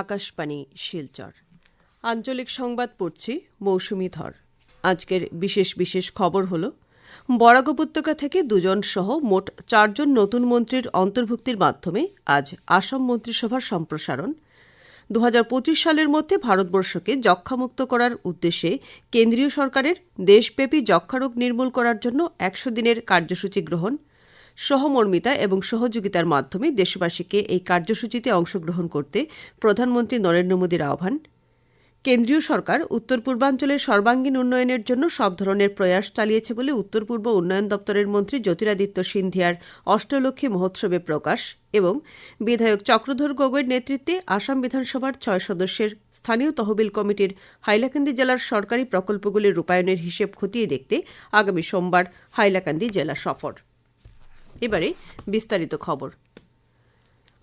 আকাশবাণী, শিলচর। আঞ্চলিক সংবাদ পড়ছি মৌসুমি ধর। আজকের বিশেষ বিশেষ খবর হল, বরাক উপত্যকা থেকে দুজন সহ মোট চারজন নতুন মন্ত্রীর অন্তর্ভুক্তির মাধ্যমে আজ আসাম মন্ত্রিসভার সম্প্রসারণ। দু হাজার পঁচিশ সালের মধ্যে ভারতবর্ষকে যক্ষ্মামুক্ত করার উদ্দেশ্যে কেন্দ্রীয় সরকারের দেশব্যাপী যক্ষ্মারোগ নির্মূল করার জন্য একশো দিনের কার্যসূচি গ্রহণ সহমর্মিতা এবং সহযোগিতার মাধ্যমে দেশবাসীকে এই কার্যসূচিতে অংশগ্রহণ করতে প্রধানমন্ত্রী নরেন্দ্র মোদীর আহ্বান। কেন্দ্রীয় সরকার উত্তর পূর্বাঞ্চলের সর্বাঙ্গীন উন্নয়নের জন্য সব ধরনের প্রয়াস চালিয়েছে বলে উত্তর পূর্ব উন্নয়ন দপ্তরের মন্ত্রী জ্যোতিরাদিত্য সিন্ধিয়ার অষ্টলক্ষী মহোৎসবে প্রকাশ এবং বিধায়ক চক্রধর গগৈর নেতৃত্বে আসাম বিধানসভার ছয় সদস্যের স্থানীয় তহবিল কমিটির হাইলাকান্দি জেলার সরকারি প্রকল্পগুলির রূপায়ণের হিসেব খতিয়ে দেখতে আগামী সোমবার হাইলাকান্দি জেলা সফর। এবারে বিস্তারিত খবর।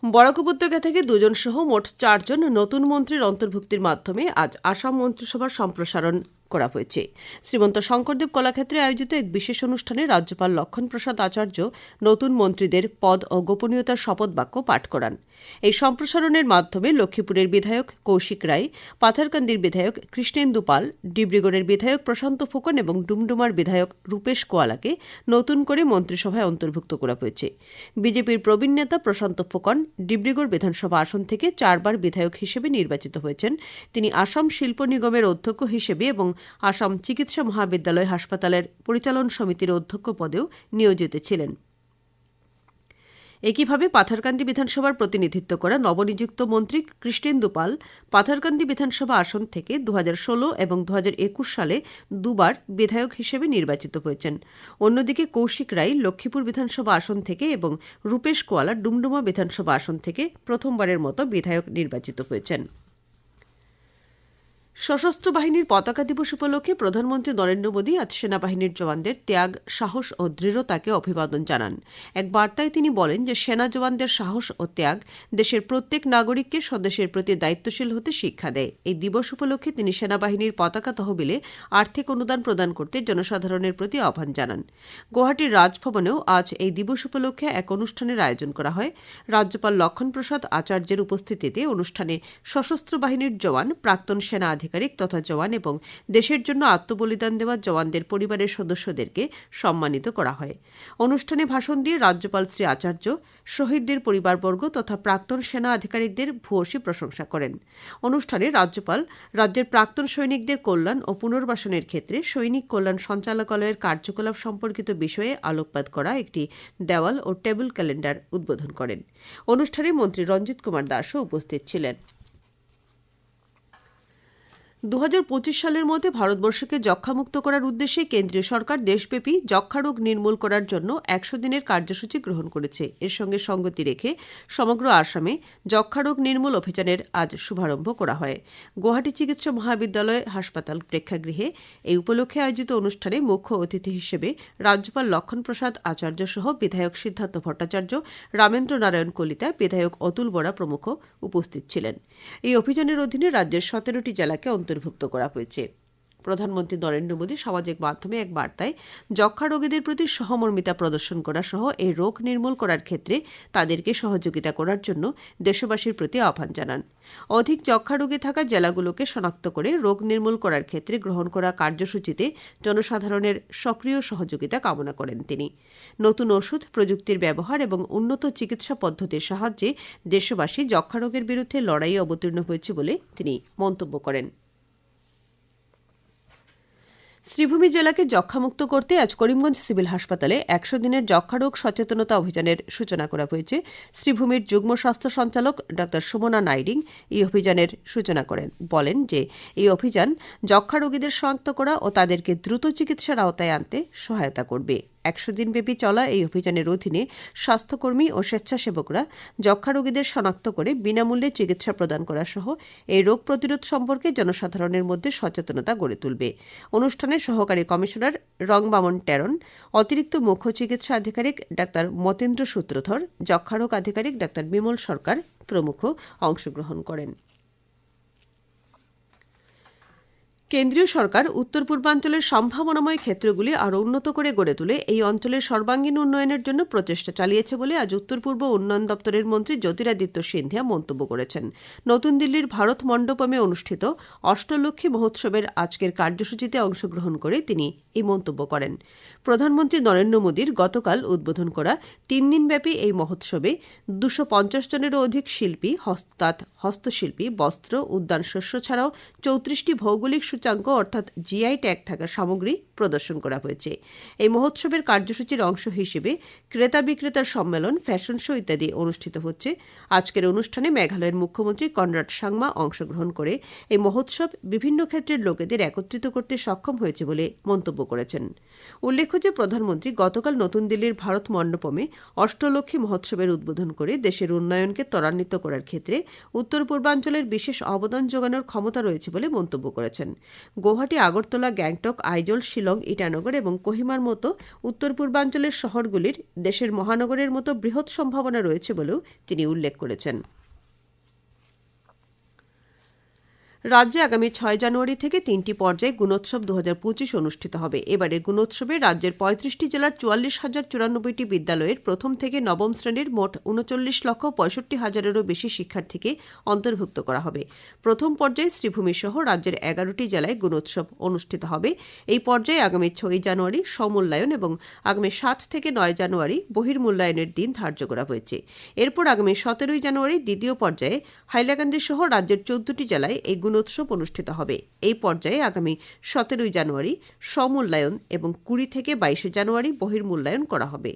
বরাক উপত্যকা থেকে দুজন সহ মোট চারজন নতুন মন্ত্রীর অন্তর্ভুক্তির মাধ্যমে আজ আসাম মন্ত্রিসভার সম্প্রসারণ। করা হয়েছে। শ্রীমন্ত শঙ্করদেব কলাক্ষেত্রে আয়োজিত এক বিশেষ অনুষ্ঠানে রাজ্যপাল লক্ষণ প্রসাদ আচার্য নতুন মন্ত্রীদের পদ ও গোপনীয়তার শপথ বাক্য পাঠ করান। এই সম্প্রসারণের মাধ্যমে লক্ষ্মীপুরের বিধায়ক কৌশিক রায়, পাথারকান্দির বিধায়ক কৃষ্ণেন্দু পাল, ডিব্রুগড়ের বিধায়ক প্রশান্ত ফুকন এবং ডুমডুমার বিধায়ক রূপেশ কোয়ালাকে নতুন করে মন্ত্রিসভায় অন্তর্ভুক্ত করা হয়েছে। বিজেপির প্রবীণ নেতা প্রশান্ত ফুকন ডিব্রুগড় বিধানসভা আসন থেকে চারবার বিধায়ক হিসেবে নির্বাচিত হয়েছেন। তিনি আসাম শিল্প নিগমের অধ্যক্ষ হিসেবে এবং আসাম চিকিৎসা মহাবিদ্যালয় হাসপাতালের পরিচালন সমিতির অধ্যক্ষ পদেও নিয়োজিত ছিলেন। একইভাবে পাথারকান্দি বিধানসভার প্রতিনিধিত্ব করা নবনিযুক্ত মন্ত্রী কৃষ্ণেন্দু পাল পাথারকান্দি বিধানসভা আসন থেকে দু ষোলো এবং দু একুশ সালে দুবার বিধায়ক হিসেবে নির্বাচিত হয়েছেন। অন্যদিকে কৌশিক রায় লক্ষ্মীপুর বিধানসভা আসন থেকে এবং রূপেশ কোয়ালা ডুমডুমা বিধানসভা আসন থেকে প্রথমবারের মতো বিধায়ক নির্বাচিত হয়েছেন। সশস্ত্র বাহিনীর পতাকা দিবস উপলক্ষে প্রধানমন্ত্রী নরেন্দ্র মোদী আজ সেনাবাহিনীর জওয়ানদের ত্যাগ, সাহস ও দৃঢ়তাকে অভিবাদন জানান। এক বার্তায় তিনি বলেন যে সেনা জওয়ানদের সাহস ও ত্যাগ দেশের প্রত্যেক নাগরিককে স্বদেশের প্রতি দায়িত্বশীল হতে শিক্ষা দেয়। এই দিবস উপলক্ষে তিনি সেনাবাহিনীর পতাকা তহবিলে আর্থিক অনুদান প্রদান করতে জনসাধারণের প্রতি আহ্বান জানান। গুয়াহাটির রাজভবনেও আজ এই দিবস উপলক্ষে এক অনুষ্ঠানের আয়োজন করা হয়। রাজ্যপাল লক্ষণ প্রসাদ আচার্যের উপস্থিতিতে অনুষ্ঠানে সশস্ত্র বাহিনীর জওয়ান প্রাক্তন সেনা আধিকারিক তথা জওয়ান এবং দেশের জন্য আত্মবলিদান দেওয়া জওয়ানদের পরিবারের সদস্যদেরকে সম্মানিত করা হয়। অনুষ্ঠানে ভাষণ দিয়ে রাজ্যপাল শ্রী আচার্য, শহীদদের পরিবারবর্গ তথা প্রাক্তন সেনা আধিকারিকদের ভূয়সী প্রশংসা করেন। অনুষ্ঠানে রাজ্যপাল, রাজ্যের প্রাক্তন সৈনিকদের কল্যাণ ও পুনর্বাসনের ক্ষেত্রে সৈনিক কল্যাণ সঞ্চালকালয়ের কার্যকলাপ সম্পর্কিত বিষয়ে আলোকপাত করা একটি দেওয়াল ও টেবিল ক্যালেন্ডার উদ্বোধন করেন। অনুষ্ঠানে মন্ত্রী রঞ্জিত কুমার দাসও উপস্থিত ছিলেন। দু হাজার পঁচিশ সালের মধ্যে ভারতবর্ষকে যক্ষ্মামুক্ত করার উদ্দেশ্যে কেন্দ্রীয় সরকার দেশব্যাপী যক্ষ্মা রোগ নির্মূল করার জন্য একশো দিনের কার্যসূচি গ্রহণ করেছে। এর সঙ্গে সঙ্গতি রেখে সমগ্র আসামে যক্ষ্মা রোগ নির্মূল অভিযানের আজ শুভারম্ভ করা হয়। গুয়াহাটি চিকিৎসা মহাবিদ্যালয় হাসপাতাল প্রেক্ষাগৃহে এই উপলক্ষে আয়োজিত অনুষ্ঠানে মুখ্য অতিথি হিসেবে রাজ্যপাল লক্ষণ প্রসাদ আচার্য সহ বিধায়ক সিদ্ধার্থ ভট্টাচার্য রামেন্দ্র নারায়ণ কলিতা, বিধায়ক অতুল বরা প্রমুখ উপস্থিত ছিলেন। এই অভিযানের অধীনে রাজ্যের সতেরোটি জেলাকে অন্তর্ভুক্ত করা হয়েছে। প্রধানমন্ত্রী নরেন্দ্র মোদী সামাজিক মাধ্যমে এক বার্তায় যক্ষ্মা রোগীদের প্রতি সহমর্মিতা প্রদর্শন করা সহ এই রোগ নির্মূল করার ক্ষেত্রে তাদেরকে সহযোগিতা করার জন্য দেশবাসীর প্রতি আহ্বান জানান। অধিক যক্ষ্মা রোগে থাকা জেলাগুলোকে শনাক্ত করে রোগ নির্মূল করার ক্ষেত্রে গ্রহণ করা কার্যসূচিতে জনসাধারণের সক্রিয় সহযোগিতা কামনা করেন তিনি। নতুন ওষুধ, প্রযুক্তির ব্যবহার এবং উন্নত চিকিৎসা পদ্ধতির সাহায্যে দেশবাসী যক্ষ্মা রোগের বিরুদ্ধে লড়াইয়ে অবতীর্ণ হয়েছে বলে তিনি মন্তব্য করেন। শ্রীভূমি জেলাকে যক্ষামুক্ত করতে আজ করিমগঞ্জ সিভিল হাসপাতালে একশো দিনের যক্ষারোগ সচেতনতা অভিযানের সূচনা করা হয়েছে। শ্রীভূমির যুগ্ম স্বাস্থ্য সঞ্চালক ড. সুমনা নাইডিং এই অভিযানের সূচনা করেন। বলেন যে, এই অভিযান যক্ষ্মা রোগীদের শনাক্ত করা ও তাদেরকে দ্রুত চিকিৎসার আওতায় আনতে সহায়তা করবে। একশো দিনব্যাপী চলা এই অভিযানের অধীনে স্বাস্থ্যকর্মী ও স্বেচ্ছাসেবকরা যক্ষা রোগীদের শনাক্ত করে বিনামূল্যে চিকিৎসা প্রদান করা সহ এই রোগ প্রতিরোধ সম্পর্কে জনসাধারণের মধ্যে সচেতনতা গড়ে তুলবে। অনুষ্ঠানে সহকারী কমিশনার রংবামন টেরন, অতিরিক্ত মুখ্য চিকিৎসা আধিকারিক ডাক্তার মতেন্দ্র সূত্রধর যক্ষ্মা রোগ আধিকারিক ডাক্তার বিমল সরকার প্রমুখ অংশগ্রহণ করেন। কেন্দ্রীয় সরকার উত্তর পূর্বাঞ্চলের সম্ভাবনাময় ক্ষেত্রগুলি আরও উন্নত করে গড়ে তুলে এই অঞ্চলের সর্বাঙ্গীন উন্নয়নের জন্য প্রচেষ্টা চালিয়েছে বলে আজ উত্তর পূর্ব উন্নয়ন দপ্তরের মন্ত্রী জ্যোতিরাদিত্য সিন্ধিয়া মন্তব্য করেছেন। নতুন দিল্লির ভারত মণ্ডপমে অনুষ্ঠিত অষ্টলক্ষ্মী মহোৎসবের আজকের কার্যসূচিতে অংশগ্রহণ করে তিনি এই মন্তব্য করেন। প্রধানমন্ত্রী নরেন্দ্র মোদীর গতকাল উদ্বোধন করা তিন দিনব্যাপী এই মহোৎসবে দুশো পঞ্চাশ জনেরও অধিক শিল্পী হস্তাৎ হস্তশিল্পী, বস্ত্র, উদ্যান শস্য ছাড়াও চৌত্রিশটি ভৌগোলিক সূচাঙ্ক অর্থাৎ জিআই ট্যাগ থাকা সামগ্রী প্রদর্শন করা হয়েছে। এই মহোৎসবের কার্যসূচির অংশ হিসেবে ক্রেতা বিক্রেতার সম্মেলন, ফ্যাশন শো ইত্যাদি অনুষ্ঠিত হচ্ছে। আজকের অনুষ্ঠানে মেঘালয়ের মুখ্যমন্ত্রী কনরাড সাংমা অংশগ্রহণ করে এই মহোৎসব বিভিন্ন ক্ষেত্রের লোকেদের একত্রিত করতে সক্ষম হয়েছে বলে মন্তব্য করেছেন। উল্লেখ্য যে, প্রধানমন্ত্রী গতকাল নতুন দিল্লির ভারত মণ্ডপমে অষ্টলক্ষ্মী মহোৎসবের উদ্বোধন করে দেশের উন্নয়নকে ত্বরান্বিত করার ক্ষেত্রে উত্তর পূর্বাঞ্চলের বিশেষ অবদান যোগানোর ক্ষমতা রয়েছে বলে মন্তব্য করেছেন। গৌহাটি আগরতলা, গ্যাংটক, আইজল, শিলং, ইটানগর এবং কোহিমার মতো উত্তর পূর্বাঞ্চলের শহরগুলির দেশের মহানগরের মতো বৃহৎ সম্ভাবনা রয়েছে বলেও তিনি উল্লেখ করেছেন। রাজ্যে আগামী ছয় জানুয়ারি থেকে তিনটি পর্যায়ে গুণোৎসব দু হাজার পঁচিশ অনুষ্ঠিত হবে। এবারে গুণোৎসবে রাজ্যের পঁয়ত্রিশটি জেলার চুয়াল্লিশ হাজার চুরানব্বইটি বিদ্যালয়ের প্রথম থেকে নবম শ্রেণির মোট উনচল্লিশ লক্ষ পঁয়ষট্টি হাজারেরও বেশি শিক্ষার্থীকে অন্তর্ভুক্ত করা হবে। প্রথম পর্যায়ে শ্রীভূমি সহ রাজ্যের এগারোটি জেলায় গুণোৎসব অনুষ্ঠিত হবে। এই পর্যায়ে আগামী ছয় জানুয়ারি সমূল্যায়ন এবং আগামী সাত থেকে নয় জানুয়ারি বহির্মূল্যায়নের দিন ধার্য করা হয়েছে। এরপর আগামী সতেরোই জানুয়ারি দ্বিতীয় পর্যায়ে হাইলাকান্দি সহ রাজ্যের চোদ্দটি জেলায় এই গুণোৎসব অনুষ্ঠিত হবে। এই পর্যায়ে আগামী সতেরোই জানুয়ারি সমূল্যায়ন এবং কুড়ি থেকে বাইশে জানুয়ারি বহির্মূল্যায়ন করা হবে।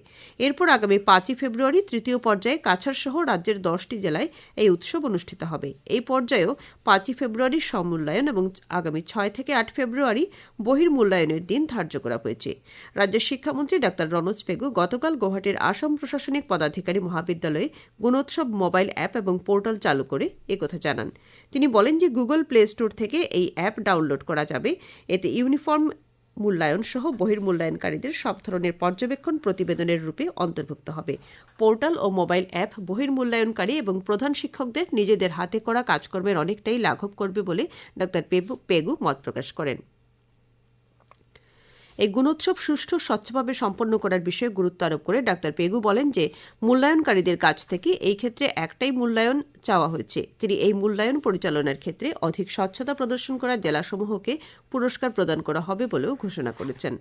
এরপর আগামী পাঁচই ফেব্রুয়ারি তৃতীয় পর্যায়ে কাছাড় সহ রাজ্যের দশটি জেলায় এই উৎসব অনুষ্ঠিত হবে। এই পর্যায়েও পাঁচই ফেব্রুয়ারি সমূল্যায়ন এবং আগামী ছয় থেকে আট ফেব্রুয়ারি বহির্মূল্যায়নের দিন ধার্য করা হয়েছে। রাজ্যের শিক্ষামন্ত্রী ডাক্তার রনোজ পেগু গতকাল গুয়াহাটির আসাম প্রশাসনিক পদাধিকারী মহাবিদ্যালয়ে গুণোৎসব মোবাইল অ্যাপ এবং পোর্টাল চালু করে একথা জানান। তিনি বলেন যে গুগল প্লে স্টোর থেকে এই অ্যাপ ডাউনলোড করা যাবে। এতে ইউনিফর্ম মূল্যায়ন সহ বহির্মূল্যায়নকারীদের সব ধরনের পর্যবেক্ষণ প্রতিবেদনের রূপে অন্তর্ভুক্ত হবে। পোর্টাল ও মোবাইল অ্যাপ বহির্মূল্যায়নকারী এবং প্রধান শিক্ষকদের নিজেদের হাতে করা কাজকর্মের অনেকটাই লাঘব করবে বলে ডা পেগু মত প্রকাশ করেন। এই গুণোৎসব সুষ্ঠু, স্বচ্ছভাবে সম্পন্ন করার বিষয়ে গুরুত্ব আরোপ করে ডাক্তার পেগু বলেন যে, মূল্যায়নকারীদের কাছ থেকে এই ক্ষেত্রে একটাই মূল্যায়ন চাওয়া হয়েছে। তিনি এই মূল্যায়ন পরিচালনার ক্ষেত্রে অধিক স্বচ্ছতা প্রদর্শন করা জেলাসমূহকে পুরস্কার প্রদান করা হবে বলেও ঘোষণা করেছেন।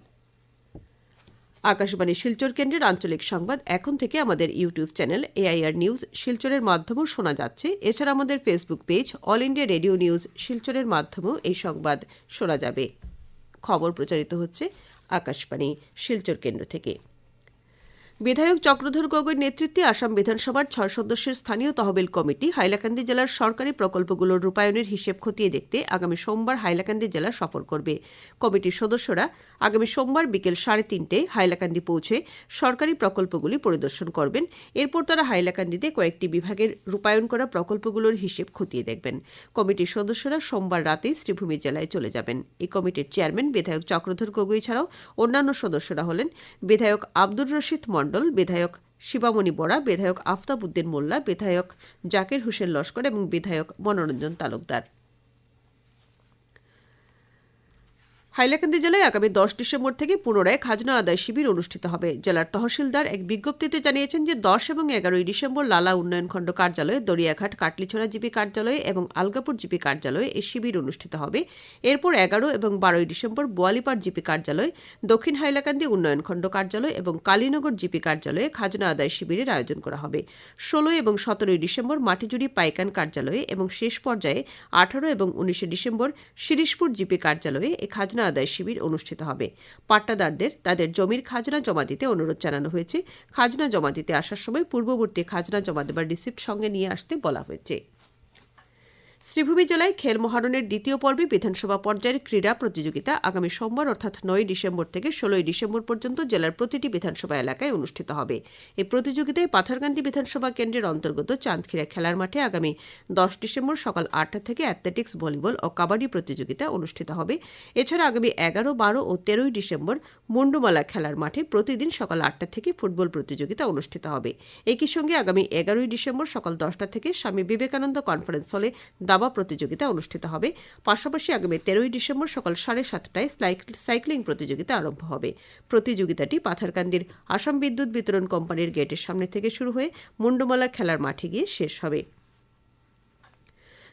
আকাশবাণী শিলচর কেন্দ্রের আঞ্চলিক সংবাদ এখন থেকে আমাদের ইউটিউব চ্যানেল এআইআর নিউজ শিলচরের মাধ্যমেও শোনা যাচ্ছে। এছাড়া আমাদের Facebook page all India radio news শিলচরের মাধ্যমেও এই সংবাদ শোনা যাবে। খবর প্রচারিত হচ্ছে আকাশবাণী শিলচর কেন্দ্র থেকে। বিধায়ক চক্রধর গগৈর নেতৃত্বে আসাম বিধানসভার ছয় সদস্যের স্থানীয় তহবিল কমিটি হাইলাকান্দি জেলার সরকারি প্রকল্পগুলোর রূপায়ণের হিসেব খতিয়ে দেখতে আগামী সোমবার হাইলাকান্দি জেলা সফর করবে। কমিটির সদস্যরা আগামী সোমবার বিকেল সাড়ে তিনটে হাইলাকান্দি পৌঁছে সরকারি প্রকল্পগুলি পরিদর্শন করবেন। এরপর তারা হাইলাকান্দিতে কয়েকটি বিভাগের রূপায়ণ করা প্রকল্পগুলোর হিসেব খতিয়ে দেখবেন। কমিটির সদস্যরা সোমবার রাতেই শ্রীভূমি জেলায় চলে যাবেন। এই কমিটির চেয়ারম্যান বিধায়ক চক্রধর গগৈ ছাড়াও অন্যান্য সদস্যরা হলেন বিধায়ক আব্দুর রশিদ মণ্ডল, বিধায়ক শিবামণি বরা বিধায়ক আফতাব উদ্দিন মোল্লা, বিধায়ক জাকির হোসেন লস্কর এবং বিধায়ক মনোরঞ্জন তালুকদার। হাইলাকান্দি জেলায় আগামী দশ ডিসেম্বর থেকে পুনরায় খাজনা আদায় শিবির অনুষ্ঠিত হবে। জেলার তহসিলদার এক বিজ্ঞপ্তিতে জানিয়েছেন যে দশ এবং এগারোই ডিসেম্বর লালা উন্নয়ন খণ্ড কার্যালয়ে, দরিয়াঘাট কাটলিছড়া জিপি কার্যালয়ে এবং আলগাপুর জিপি কার্যালয়ে এই শিবির অনুষ্ঠিত হবে। এরপর এগারো এবং বারোই ডিসেম্বর বোয়ালিপাড় জিপি কার্যালয়, দক্ষিণ হাইলাকান্দি উন্নয়ন খণ্ড কার্যালয় এবং কালীনগর জিপি কার্যালয়ে খাজনা আদায় শিবিরের আয়োজন করা হবে। ষোলোই এবং সতেরোই ডিসেম্বর মাটিজুড়ি পাইকান কার্যালয়ে এবং শেষ পর্যায়ে আঠারো এবং উনিশে ডিসেম্বর শিরিশপুর জিপি কার্যালয়ে এই খাজনা আদায় শিবির অনুষ্ঠিত হবে। পাট্টাদারদের তাদের জমির খাজনা জমা দিতে অনুরোধ জানানো হয়েছে। খাজনা জমা দিতে আসার সময় পূর্ববর্তী খাজনা জমা দেবার রিসিপ্ট সঙ্গে নিয়ে আসতে বলা হয়েছে। শ্রীভূমি জেলায় খেল মহারণের দ্বিতীয় পর্বে বিধানসভা পর্যায়ের ক্রীড়া প্রতিযোগিতা আগামী সোমবার, অর্থাৎ নয় ডিসেম্বর থেকে ষোলোই ডিসেম্বর পর্যন্ত জেলার প্রতিটি বিধানসভা এলাকায় অনুষ্ঠিত হবে। এই প্রতিযোগিতায় পাথারকান্দি বিধানসভা কেন্দ্রের অন্তর্গত চাঁদখিরা খেলার মাঠে আগামী দশ ডিসেম্বর সকাল আটটা থেকে অ্যাথলেটিক্স, ভলিবল ও কাবাডি প্রতিযোগিতা অনুষ্ঠিত হবে। এছাড়া আগামী এগারো, বারো ও তেরোই ডিসেম্বর মুন্ডুমালা খেলার মাঠে প্রতিদিন সকাল আটটা থেকে ফুটবল প্রতিযোগিতা অনুষ্ঠিত হবে। একই সঙ্গে আগামী এগারোই ডিসেম্বর সকাল দশটা থেকে স্বামী বিবেকানন্দ কনফারেন্স হলে দাবা প্রতিযোগিতা অনুষ্ঠিত হবে। পাশাপাশি আগামী তেরোই ডিসেম্বর সকাল সাড়ে সাতটায় সাইক্লিং প্রতিযোগিতা আরম্ভ হবে। প্রতিযোগিতাটি পাথারকান্দির আসাম বিদ্যুৎ বিতরণ কোম্পানির গেটের সামনে থেকে শুরু হয়ে মুন্ডমালা খেলার মাঠে গিয়ে শেষ হবে।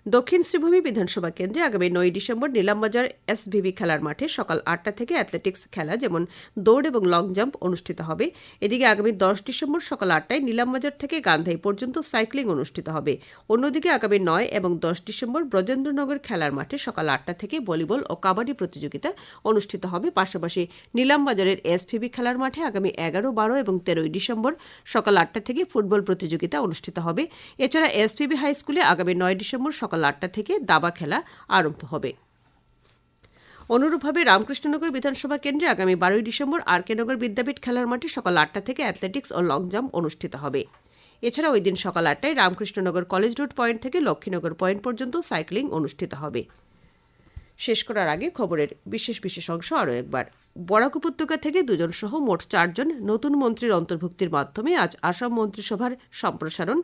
দক্ষিণ শ্রীভূমি বিধানসভা কেন্দ্রে আগামী নয় ডিসেম্বর নিলামবাজার এসভিবি খেলার মাঠে সকাল আটটা থেকে অ্যাথলেটিক্স খেলা, যেমন দৌড় এবং লং জাম্প অনুষ্ঠিত হবে। এদিকে আগামী দশ ডিসেম্বর সকাল আটটায় নিলামবাজার থেকে গান্ধাই পর্যন্ত সাইক্লিং অনুষ্ঠিত হবে। অন্যদিকে আগামী নয় এবং দশ ডিসেম্বর ব্রজেন্দ্রনগর খেলার মাঠে সকাল আটটা থেকে ভলিবল ও কাবাডি প্রতিযোগিতা অনুষ্ঠিত হবে। পাশাপাশি নিলামবাজারের এসভিবি খেলার মাঠে আগামী এগারো, বারো এবং তেরোই ডিসেম্বর সকাল আটটা থেকে ফুটবল প্রতিযোগিতা অনুষ্ঠিত হবে। এছাড়া এসপিবি হাই স্কুলে আগামী নয় ডিসেম্বর সকাল আটটা থেকে দাবা খেলা আরম্ভ হবে। অনুরূপভাবে রামকৃষ্ণনগর বিধানসভা কেন্দ্রে আগামী বারোই ডিসেম্বর আর কে নগর বিদ্যাপীঠ খেলার মাঠে সকাল আটটা থেকে অ্যাথলেটিক্স ও লং জাম্প অনুষ্ঠিত হবে। এছাড়া ওই দিন সকাল আটটায় রামকৃষ্ণনগর কলেজ রোড পয়েন্ট থেকে লক্ষ্মীনগর পয়েন্ট পর্যন্ত সাইক্লিং অনুষ্ঠিত হবে। শেষ করার আগে খবরের বিশেষ বিশেষ অংশ আরও একবার। বরাক উপত্যকা থেকে দুজন সহ মোট চারজন নতুন মন্ত্রীর অন্তর্ভুক্তির মাধ্যমে আজ আসাম মন্ত্রিসভার সম্প্রসারণ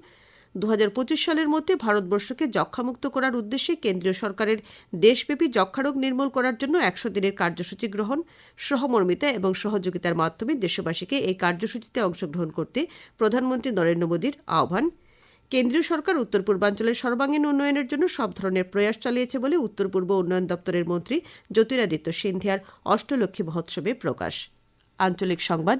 দু হাজার পঁচিশ সালের মধ্যে ভারতবর্ষকে যক্ষ্মামুক্ত করার উদ্দেশ্যে কেন্দ্রীয় সরকারের দেশব্যাপী যক্ষারোগ নির্মূল করার জন্য একশো দিনের কার্যসূচি গ্রহণ, সহমর্মিতা এবং সহযোগিতার মাধ্যমে দেশবাসীকে এই কার্যসূচিতে অংশগ্রহণ করতে প্রধানমন্ত্রী নরেন্দ্র মোদীর আহ্বান। কেন্দ্রীয় সরকার উত্তর পূর্বাঞ্চলের সর্বাঙ্গীন উন্নয়নের জন্য সব ধরনের প্রয়াস চালিয়েছে বলে উত্তর পূর্ব উন্নয়ন দপ্তরের মন্ত্রী জ্যোতিরাদিত্য সিন্ধিয়ার অষ্টলক্ষ্মী মহোৎসবে প্রকাশ। আঞ্চলিক সংবাদ